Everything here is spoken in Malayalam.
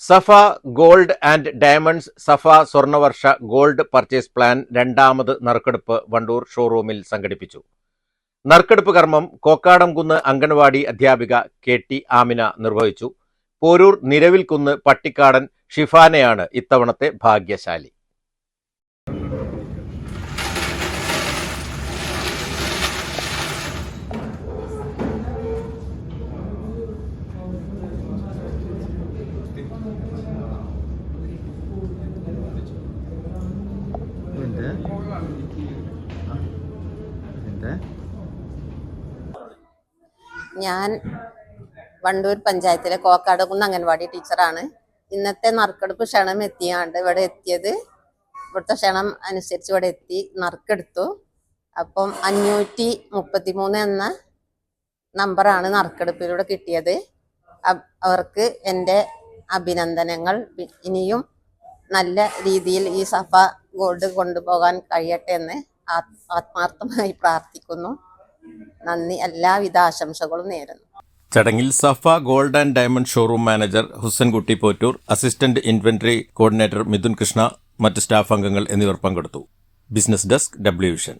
Safa gold and diamonds Safa Swarnavarsha gold purchase plan രണ്ടാമത് നറുക്കെടുപ്പ് വണ്ടൂർ ഷോറൂമിൽ സംഘടിപ്പിച്ചു. നറുക്കെടുപ്പ് കർമ്മം കോക്കാടംകുന്ന് അംഗൻവാടി അധ്യാപിക കെ ടി ആമിന നിർവഹിച്ചു. പോരൂർ നിരവിൽക്കുന്ന് പട്ടിക്കാടൻ ഷിഫാനയാണ് ഇത്തവണത്തെ ഭാഗ്യശാലി. ഞാൻ വണ്ടൂർ പഞ്ചായത്തിലെ കോക്കാടകുന്ന് അംഗൻവാടി ടീച്ചറാണ്. ഇന്നത്തെ നറുക്കെടുപ്പ് ക്ഷണം എത്തിയാണ്ട് ഇവിടെ എത്തിയത്. ഇവിടുത്തെ ക്ഷണം അനുസരിച്ച് ഇവിടെ എത്തി നറുക്കെടുത്തു. അപ്പം അഞ്ഞൂറ്റി മുപ്പത്തി മൂന്ന് എന്ന നമ്പറാണ് നറുക്കെടുപ്പിലൂടെ കിട്ടിയത്. അവർക്ക് എന്റെ അഭിനന്ദനങ്ങൾ. ഇനിയും നല്ല രീതിയിൽ ഈ സഫ ഗോൾഡ് കൊണ്ടുപോകാൻ കഴിയട്ടെ എന്ന് ആത്മാർത്ഥമായി പ്രാർത്ഥിക്കുന്നു. നന്ദി. എല്ലാവിധ ആശംസകളും നേരുന്നു. ചടങ്ങിൽ Safa gold and diamond showroom manager Husankutty Pottoor assistant inventory coordinator Mithun Krishna മറ്റ് സ്റ്റാഫ് അംഗങ്ങൾ എന്നിവർ പങ്കെടുത്തു. Business desk W Vision.